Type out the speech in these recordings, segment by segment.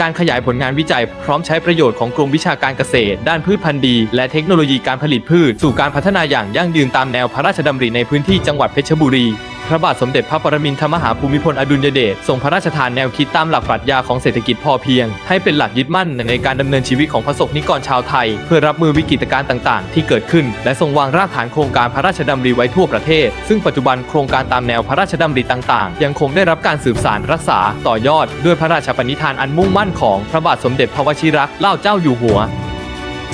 การขยายผลงานวิจัยพร้อมใช้ประโยชน์ของกรมวิชาการเกษตร ด้านพืชพันธุ์ดี และเทคโนโลยีการผลิตพืช สู่การพัฒนาอย่างยั่งยืนตามแนวพระราชดำริในพื้นที่จังหวัดเพชรบุรี พระบาทสมเด็จพระปรมินทรมหาภูมิพลอดุลยเดชทรงพระราชทานแนวคิดตามหลักปรัชญาของเศรษฐกิจพอเพียง ให้เป็นหลักยึดมั่นในการดำเนินชีวิตของประสบนิกรชาวไทย เพื่อรับมือวิกฤตการณ์ต่าง ๆ ที่เกิดขึ้น และทรงวางรากฐานโครงการพระราชดำริไว้ทั่วประเทศ ซึ่งปัจจุบันโครงการตามแนวพระราชดำริต่าง ๆ ยังคงได้รับการสืบสานรักษาต่อยอด ด้วยพระราชปณิธานอันมุ่งมั่นของพระบาทสมเด็จพระวชิรเกล้าเจ้าอยู่หัว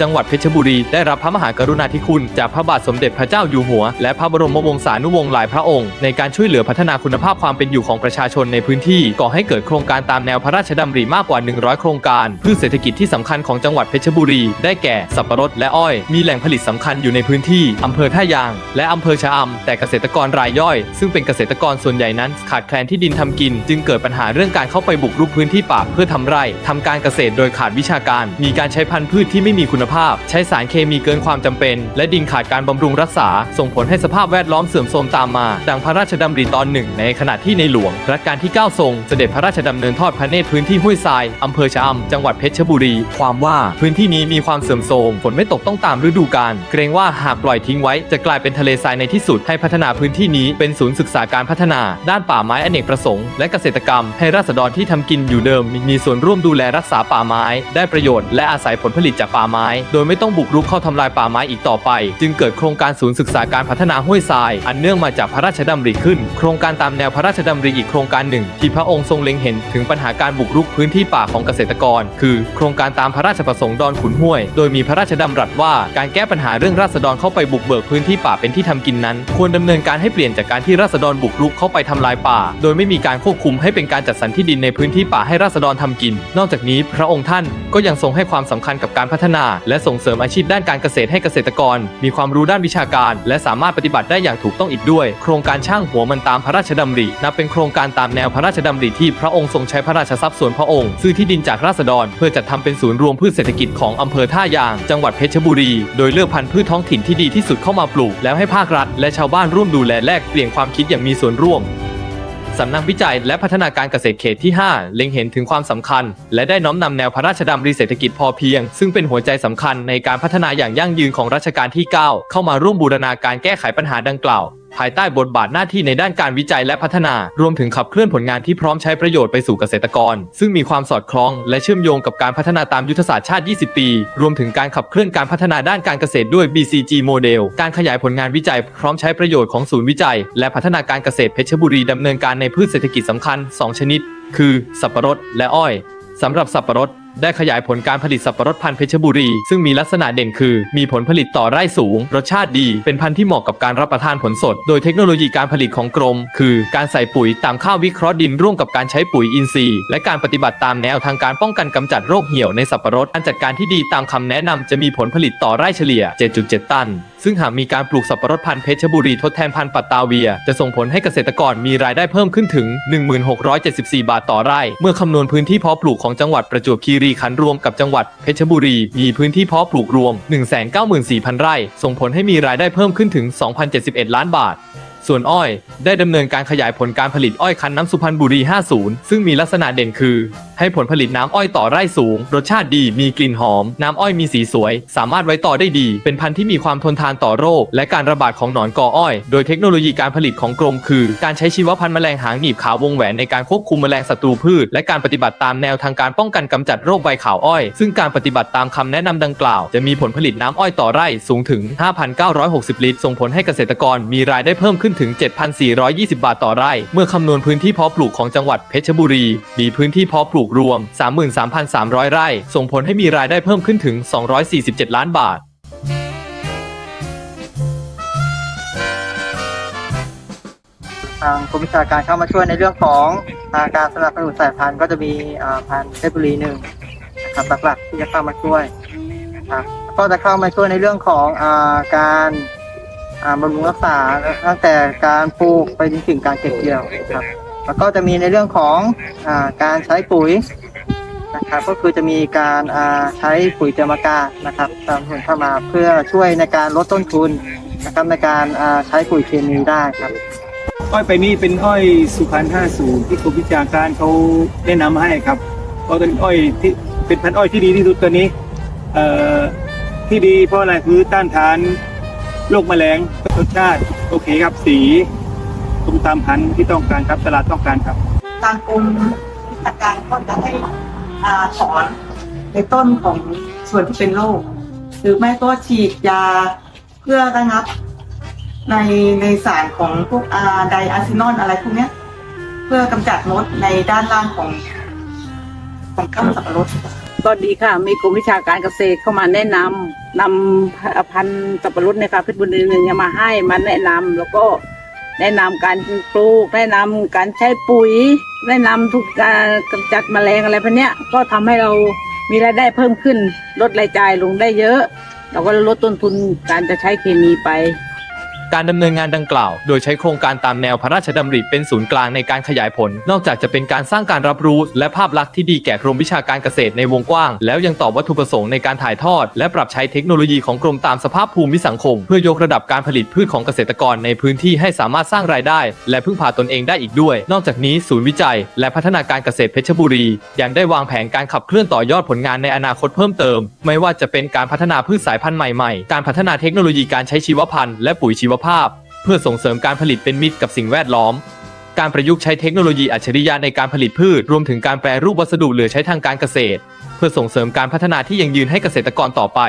จังหวัดเพชรบุรี ได้รับพระมหากรุณาธิคุณ จากพระบาทสมเด็จพระเจ้าอยู่หัว และพระบรมวงศานุวงศ์หลายพระองค์ ในการช่วยเหลือพัฒนาคุณภาพความเป็นอยู่ของประชาชนในพื้นที่ ก่อให้เกิดโครงการตามแนวพระราชดำริมากกว่า 100 โครงการพืชเศรษฐกิจที่สำคัญของจังหวัดเพชรบุรี ได้แก่สับปะรดและอ้อย มีแหล่งผลิตสำคัญอยู่ในพื้นที่อำเภอท่ายาง และอำเภอชะอำแต่เกษตรกรรายย่อย ซึ่งเป็นเกษตรกรส่วนใหญ่นั้น ขาดแคลนที่ดินทำกิน จึงเกิดปัญหาเรื่องการเข้าไปบุกรุกพื้นที่ป่าเพื่อทำไร่ทำการเกษตรโดยขาดวิชาการ มีการใช้พันธุ์พืชที่ไม่มีคุณภาพ ใช้สารเคมีเกินความจำเป็น และดินขาดการบำรุงรักษา ส่งผลให้สภาพแวดล้อมเสื่อมโทรมตามมา ดังพระราชดำริตอนหนึ่งในขณะที่ในหลวงรัชกาลที่ 9 ทรงเสด็จพระราชดำเนินทอดพระเนตรพื้นที่ห้วยทรายอำเภอชะอำจังหวัดเพชรบุรี ความว่าพื้นที่นี้มีความเสื่อมโทรมฝนไม่ตกต้องตามฤดูกาลเกรงว่าหากปล่อยทิ้งไว้จะกลายเป็นทะเลทรายในที่สุดให้พัฒนาพื้นที่นี้เป็นศูนย์ศึกษาการพัฒนา ด้านป่าไม้อเนกประสงค์และเกษตรกรรม ให้ราษฎรที่ทำกินอยู่เดิม มีส่วนร่วมดูแลรักษาป่าไม้ ได้ประโยชน์และอาศัยผลผลิตจากป่าไม้โดยไม่ต้องบุกรุกเข้าทำลายป่าไม้อีกต่อไป จึงเกิดโครงการศูนย์ศึกษาการพัฒนาห้วยทราย อันเนื่องมาจากพระราชดำริขึ้น โครงการตามแนวพระราชดำริอีกโครงการหนึ่ง ที่พระองค์ทรงเล็งเห็นถึงปัญหาการบุกรุกพื้นที่ป่าของเกษตรกร คือ โครงการตามพระราชประสงค์ดอนขุนห้วย โดยมีพระราชดำรัสว่าการแก้ปัญหาเรื่องราษฎรเข้าไปบุกเบิกพื้นที่ป่าเป็นที่ทำกินนั้น ควรดำเนินการให้เปลี่ยนจากการที่ราษฎรบุกรุกเข้าไปทำลายป่า โดยไม่มีการควบคุมให้เป็นการจัดสรรที่ดินในพื้นที่ป่าให้ราษฎรทำกิน นอกจากนี้พระองค์ท่านก็ยังทรงให้ความสำคัญกับการพัฒนาและส่งเสริมอาชีพด้านการเกษตรให้เกษตรกร มีความรู้ด้านวิชาการ และสามารถปฏิบัติได้อย่างถูกต้องอีกด้วย โครงการช่างหัวมันตามพระราชดำรินับเป็นโครงการตามแนวพระราชดำริที่พระองค์ทรงใช้พระราชทรัพย์ส่วนพระองค์ซื้อที่ดินจากราษฎร เพื่อจัดทำเป็นศูนย์รวมพืชเศรษฐกิจของอำเภอท่ายาง จังหวัดเพชรบุรี โดยเลือกพันธุ์พืชท้องถิ่นที่ดีที่สุดเข้ามาปลูก แล้วให้ภาครัฐ และชาวบ้านร่วมดูแลแลกเปลี่ยนความคิดอย่างมีส่วนร่วม สำนักวิจัยและพัฒนาการเกษตรเขตที่ 5 เล็งเห็นถึงความสำคัญ และได้น้อมนำแนวพระราชดำริเศรษฐกิจพอเพียง ซึ่งเป็นหัวใจสำคัญในการพัฒนาอย่างยั่งยืนของรัชกาลที่ 9 เข้ามาร่วมบูรณาการแก้ไขปัญหาดังกล่าว ภายใต้บทบาทหน้าที่ในด้านการวิจัยและพัฒนา รวมถึงขับเคลื่อนผลงานที่พร้อมใช้ประโยชน์ไปสู่เกษตรกร ซึ่งมีความสอดคล้องและเชื่อมโยงกับการพัฒนาตามยุทธศาสตร์ชาติ 20 ปี รวมถึงการขับเคลื่อนการพัฒนาด้านการเกษตรด้วย BCG โมเดล การขยายผลงานวิจัยพร้อมใช้ประโยชน์ของศูนย์วิจัย และพัฒนาการเกษตรเพชรบุรีดำเนินการในพืชเศรษฐกิจสำคัญ 2 ชนิด คือ สับปะรดและอ้อยสำหรับสับปะรด ได้ขยายผลการผลิตสับปะรดพันธุ์เพชรบุรี ซึ่งมีลักษณะเด่นคือ มีผลผลิตต่อไร่สูง รสชาติดี เป็นพันธุ์ที่เหมาะกับการรับประทานผลสด โดยเทคโนโลยีการผลิตของกรม คือการใส่ปุ๋ยตามข้าววิเคราะห์ดินร่วมกับการใช้ปุ๋ยอินทรีย์ และการปฏิบัติตามแนวทางการป้องกันกำจัดโรคเหี่ยวในสับปะรดการจัดการที่ดีตามคำแนะนำจะมีผลผลิตต่อไร่เฉลี่ย 7.7 ตัน ซึ่งหากมีการปลูกสับปะรดพันธุ์เพชรบุรีทดแทนพันธุ์ปัตตาเวีย จะส่งผลให้เกษตรกรมีรายได้เพิ่มขึ้นถึง 1674 บาทต่อไร่ เมื่อคำนวณพื้นที่เพาะปลูกของจังหวัดประจวบคีรีขันธ์รวมกับจังหวัดเพชรบุรี มีพื้นที่เพาะปลูกรวม 194,000 ไร่ ส่งผลให้มีรายได้เพิ่มขึ้นถึง 2,071 ล้านบาทส่วนอ้อย ได้ดำเนินการขยายผลการผลิตอ้อยคันน้ำสุพรรณบุรี 50 ซึ่งมีลักษณะเด่นคือ ให้ผลผลิตน้ำอ้อยต่อไร่สูง รสชาติดีมีกลิ่นหอม น้ำอ้อยมีสีสวย สามารถไว้ต่อได้ดี เป็นพันธุ์ที่มีความทนทานต่อโรค และการระบาดของหนอนกออ้อย โดยเทคโนโลยีการผลิตของกรมคือ การใช้ชีวพันธุ์แมลงหางหนีบขาววงแหวนในการควบคุมแมลงศัตรูพืช และการปฏิบัติตามแนวทางการป้องกันกำจัดโรคใบขาวอ้อย ซึ่งการปฏิบัติตามคำแนะนำดังกล่าว จะมีผลผลิตน้ำอ้อยต่อไร่สูงถึง 5,960 ลิตร ส่งผลให้เกษตรกรมีรายได้เพิ่มขึ้นถึง 7,420 บาทต่อไร่ เมื่อคำนวณพื้นที่เพาะปลูกของจังหวัดเพชรบุรี มีพื้นที่เพาะปลูกรวม 33,300 ไร่ ส่งผลให้มีรายได้เพิ่มขึ้นถึง 247 ล้านบาท ทางกรมวิชาการเข้ามาช่วยในเรื่องของอาการสนับสนุนสายพันธุ์ก็จะมีอ่าพันธุ์เพชรบุรีหนึ่งนะครับหลักๆที่จะเข้ามาช่วยนะครับก็จะเข้ามาช่วยในเรื่องของอาการอ่าบำรุงรักษาตั้งแต่การปลูกไปจนถึงการเก็บเกี่ยวนะครับ แล้วก็จะมีในเรื่องของอาการใช้ปุ๋ยนะครับก็คือจะมีการอ่าใช้ปุ๋ยเจอมากานะครับตามทุนเข้ามาเพื่อช่วยในการลดต้นทุนนะครับในการอ่าใช้ปุ๋ยเคมีได้ครับ อ้อยไปนี้เป็นอ้อยสุพรรณ50ที่กรมวิชาการเขาแนะนำให้ครับก็ออร์แกนิกอ้อยที่เป็นพันธุ์อ้อยที่ดีที่สุดตัวนี้เอ่อที่ดีเพราะอะไรคือต้านทานโรคแมลงรสชาติโอเคครับสี ตรงตามพันธุ์ที่ต้องการครับตลาดต้องการครับ ทางกรมวิชาการก็จะให้อาถอนในต้นของส่วนที่เป็นโรคหรือไม่ก็ฉีดยาเพื่อระงับ ในในสารของพวกอาไดอาซินอนอะไรพวกเนี้ย เพื่อกำจัดมดในด้านล่างของของต้นสับปะรด ก็ดีค่ะ มีกรมวิชาการเกษตรเข้ามาแนะนำนำพันธุ์สับปะรดในค่ะเพชรบุรีหนึ่งมาให้มาแนะนำแล้วก็ แนะนำการปลูกแนะนำการใช้ปุ๋ย แนะนำทุกการกำจัดแมลงอะไรพวกนี้ยก็ทำให้เรามีรายได้เพิ่มขึ้น ลดรายจ่ายลงได้เยอะ เราก็ลดต้นทุนการจะใช้เคมีไป การดำเนินงานดังกล่าว โดยใช้โครงการตามแนวพระราชดำริเป็นศูนย์กลางในการขยายผล นอกจากจะเป็นการสร้างการรับรู้ และภาพลักษณ์ที่ดีแก่กรมวิชาการเกษตรในวงกว้าง แล้วยังตอบวัตถุประสงค์ในการถ่ายทอด และปรับใช้เทคโนโลยีของกรมตามสภาพภูมิสังคม เพื่อยกระดับการผลิตพืชของเกษตรกรในพื้นที่ให้สามารถสร้างรายได้ และพึ่งพาตนเองได้อีกด้วย นอกจากนี้ศูนย์วิจัย และพัฒนาการเกษตรเพชรบุรี ยังได้วางแผนการขับเคลื่อนต่อยอดผลงานในอนาคตเพิ่มเติม ไม่ว่าจะเป็นการพัฒนาพืชสายพันธุ์ใหม่ๆ การพัฒนาเทคโนโลยีการใช้ชีวพันธุ์และปุ๋ยชีวภาพ เพื่อส่งเสริมการผลิตเป็นมิตรกับสิ่งแวดล้อม การประยุกต์ใช้เทคโนโลยีอัจฉริยะในการผลิตพืช รวมถึงการแปรรูปวัสดุเหลือใช้ทางการเกษตร เพื่อส่งเสริมการพัฒนาที่ยั่งยืนให้เกษตรกรต่อไป